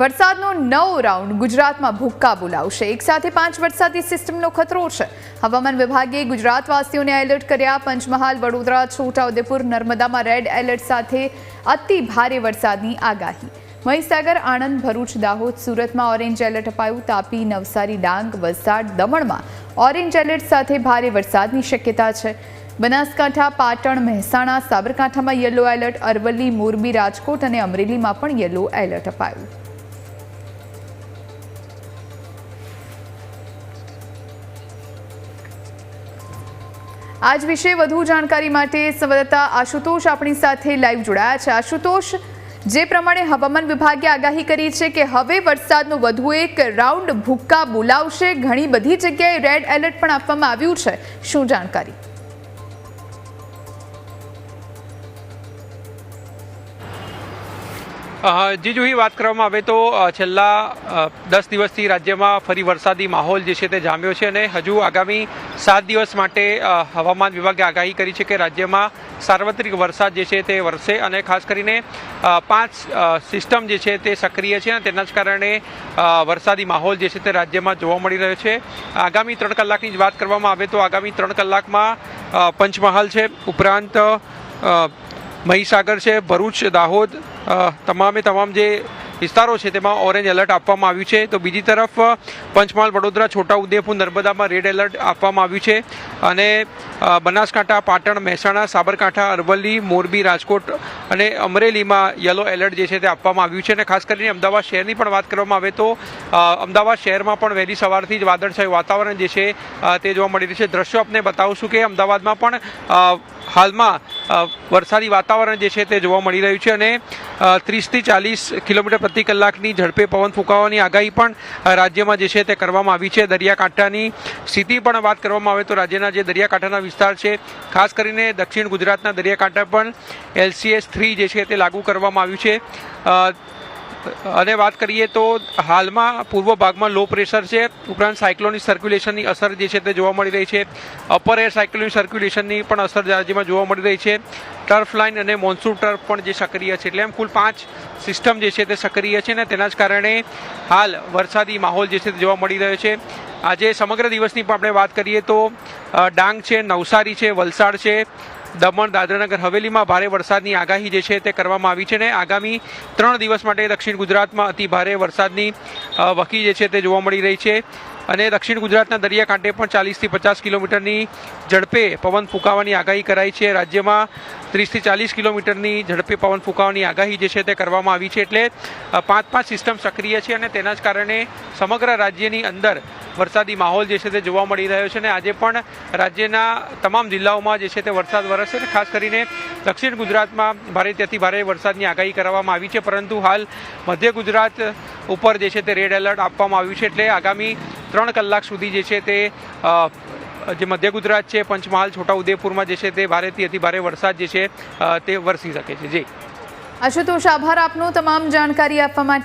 વરસાદનો નવો રાઉન્ડ ગુજરાતમાં ભૂક્કા બોલાવશે. એક સાથે પાંચ વરસાદી સિસ્ટમનો ખતરો છે. હવામાન વિભાગે ગુજરાતવાસીઓને એલર્ટ કર્યા. પંચમહાલ, વડોદરા છોટાઉદેપુર નર્મદામાં રેડ એલર્ટ સાથે અતિ ભારે વરસાદની આગાહી. મહીસાગર, આણંદ, ભરૂચ, દાહોદ, સુરતમાં ઓરેન્જ એલર્ટ અપાયું. તાપી, નવસારી, ડાંગ, વલસાડ, દમણમાં ઓરેન્જ એલર્ટ સાથે ભારે વરસાદની શક્યતા છે. બનાસકાંઠા, પાટણ, મહેસાણા, સાબરકાંઠામાં યલો એલર્ટ. અરવલ્લી, મોરબી, રાજકોટ અને અમરેલીમાં પણ યલો એલર્ટ અપાયું. આજ વિશે વધુ જાણકારી માટે સંવાદદાતા આશુતોષ આપણી સાથે લાઈવ જોડાયા છે. આશુતોષ, જે પ્રમાણે હવામાન વિભાગે આગાહી કરી છે કે હવે વરસાદનો વધુ એક રાઉન્ડ ભૂક્કા બોલાવશે. ઘણી બધી જગ્યાએ રેડ એલર્ટ પણ આપવામાં આવ્યું છે. શું જાણકારી? અ, જી વાત કરવામાં આવે તો છેલ્લા દસ દિવસથી રાજ્યમાં ફરી વરસાદી માહોલ જે છે તે જામ્યો છે અને હજુ આગામી સાત દિવસ માટે હવામાન વિભાગે આગાહી કરી છે કે રાજ્યમાં સાર્વત્રિક વરસાદ જે છે તે વરસે અને ખાસ કરીને પાંચ સિસ્ટમ જે છે તે સક્રિય છે અને તેના જ કારણે વરસાદી માહોલ જે છે તે રાજ્યમાં જોવા મળી રહ્યો છે. આગામી ત્રણ કલાકની જ વાત કરવામાં આવે તો આગામી ત્રણ કલાકમાં પંચમહાલ છે. ઉપરાંત મહીસાગર છે, ભરૂચ, દાહોદ તમામે તમામ જે વિસ્તારો છે તેમાં ઓરેન્જ એલર્ટ આપવામાં આવ્યું છે. તો બીજી તરફ પંચમહાલ, વડોદરા, છોટાઉદેપુર, નર્મદામાં રેડ એલર્ટ આપવામાં આવ્યું છે. અને બનાસકાંઠા, પાટણ, મહેસાણા, સાબરકાંઠા, અરવલ્લી, મોરબી, રાજકોટ અને અમરેલીમાં યલો એલર્ટ જે છે તે આપવામાં આવ્યું છે. અને ખાસ કરીને અમદાવાદ શહેરની પણ વાત કરવામાં આવે તો અમદાવાદ શહેરમાં પણ વહેલી સવારથી જ વાદળછાયું વાતાવરણ જે છે તે જોવા મળી રહ્યું છે. દ્રશ્યો આપને બતાવશું કે અમદાવાદમાં પણ હાલમાં વરસાદી વાતાવરણ જે છે તે જોવા મળી રહ્યું છે અને ત્રીસથી ચાલીસ કિલોમીટર પ્રતિ કલાકની ઝડપે પવન ફૂંકાવાની આગાહી પણ રાજ્યમાં જે છે તે કરવામાં આવી છે. દરિયાકાંઠાની સ્થિતિ પણ વાત કરવામાં આવે તો રાજ્યના જે દરિયાકાંઠાના વિસ્તાર છે, ખાસ કરીને દક્ષિણ ગુજરાતના દરિયાકાંઠા પણ એલસીએસ થ્રી જે છે તે લાગુ કરવામાં આવ્યું છે. અને વાત કરીએ તો હાલમાં પૂર્વ ભાગમાં લો પ્રેશર છે. ઉપરાંત સાયક્લોનિક સર્ક્યુલેશનની અસર જે છે તે જોવા મળી રહી છે. અપર એર સાયક્લોનિક સર્ક્યુલેશનની પણ અસર રાજ્યમાં જોવા મળી રહી છે. ટર્ફ લાઇન અને મોન્સૂન ટર્ફ પણ જે સક્રિય છે. એટલે એમ કુલ પાંચ સિસ્ટમ જે છે તે સક્રિય છે ને તેના જ કારણે હાલ વરસાદી માહોલ જે છે તે જોવા મળી રહ્યો છે. આજે સમગ્ર દિવસની પણ આપણે વાત કરીએ તો ડાંગ છે, નવસારી છે, વલસાડ છે દમણ, દાદરાનગર, હવેલીમાં ભારે વરસાદની આગાહી જે છે તે કરવામાં આવી છે અને આગામી ત્રણ દિવસ માટે દક્ષિણ ગુજરાતમાં અતિ ભારે વરસાદની વકી જે છે તે જોવા મળી રહી છે. અને દક્ષિણ ગુજરાતના દરિયાકાંઠે પણ ચાલીસથી પચાસ કિલોમીટરની ઝડપે પવન ફૂંકાવાની આગાહી કરાઈ છે. રાજ્યમાં ત્રીસથી ચાલીસ કિલોમીટરની ઝડપે પવન ફૂંકાવાની આગાહી જે છે તે કરવામાં આવી છે. એટલે પાંચ પાંચ સિસ્ટમ સક્રિય છે અને તેના જ કારણે સમગ્ર રાજ્યની અંદર વરસાદી માહોલ જે છે તે જોવા મળી રહ્યો છે અને આજે પણ રાજ્યના તમામ જિલ્લાઓમાં જે છે તે વરસાદ વરસશે અને ખાસ કરીને દક્ષિણ ગુજરાતમાં ભારે ત્યાંથી ભારે વરસાદની આગાહી કરવામાં આવી છે. પરંતુ હાલ મધ્ય ગુજરાત ઉપર જે છે તે રેડ એલર્ટ આપવામાં આવ્યું છે. એટલે આગામી ત્રણ કલાક સુધી જે છે તે જે મધ્ય ગુજરાત છે, પંચમહાલ, છોટાઉદેપુરમાં જે છે તે ભારેથી અતિ ભારે વરસાદ જે છે તે વરસી શકે છે. જી. આશુતોષ, આભાર આપનો તમામ જાણકારી આપવા માટે.